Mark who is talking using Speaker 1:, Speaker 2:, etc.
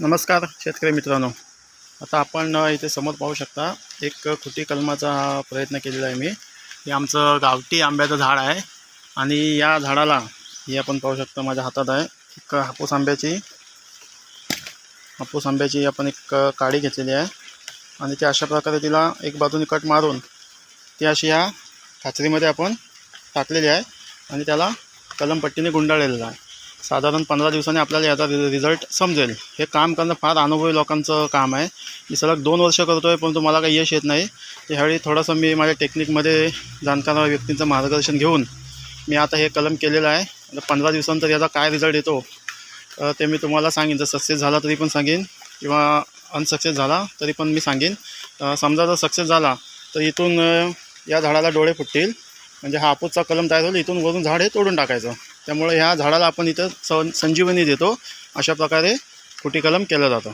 Speaker 1: नमस्कार शेतकरी मित्रांनो. आता आपण इथे समोर पाहू शकता एक खुटी कलमाचा प्रयत्न केलेला आहे मी. हे आमचं गावठी आंब्याचं झाड आहे आणि या झाडाला हे आपण पाहू शकता माझ्या हातात आहे. एक हापूस आंब्याची हापूस आंब्याची आपण एक काडी घेतलेली आहे आणि ती अशा प्रकारे तिला एक बाजूने कट मारून ती अशी ह्या काचरीमध्ये आपण टाकलेली आहे आणि त्याला कलमपट्टीने गुंडाळलेलं आहे. साधारण पंधरा दिवसांनी आपल्याला याचा रि रिझल्ट समजेल. हे काम करणं फार अनुभवी लोकांचं काम आहे. मी सलग दोन वर्ष करतो आहे परंतु मला काही यश येत नाही. तर ह्यावेळी थोडंसं मी माझ्या टेक्निकमध्ये जाणकार व्यक्तींचं मार्गदर्शन घेऊन मी आता हे कलम केलेलं आहे. आता पंधरा दिवसानंतर याचा काय रिझल्ट येतो ते मी तुम्हाला सांगेन. जर सक्सेस झाला तरी पण सांगेन किंवा अनसक्सेस झाला तरी पण मी सांगेन. समजा जर सक्सेस झाला तर इथून या झाडाला डोळे फुटतील. म्हणजे हा हापूसचा कलम तयार होईल. इथून वरून झाड हे तोडून टाकायचं. त्यामुळे ह्या झाडाला आपण इथं स संजीवनी देतो. अशा प्रकारे कुटीकलम केलं जातं.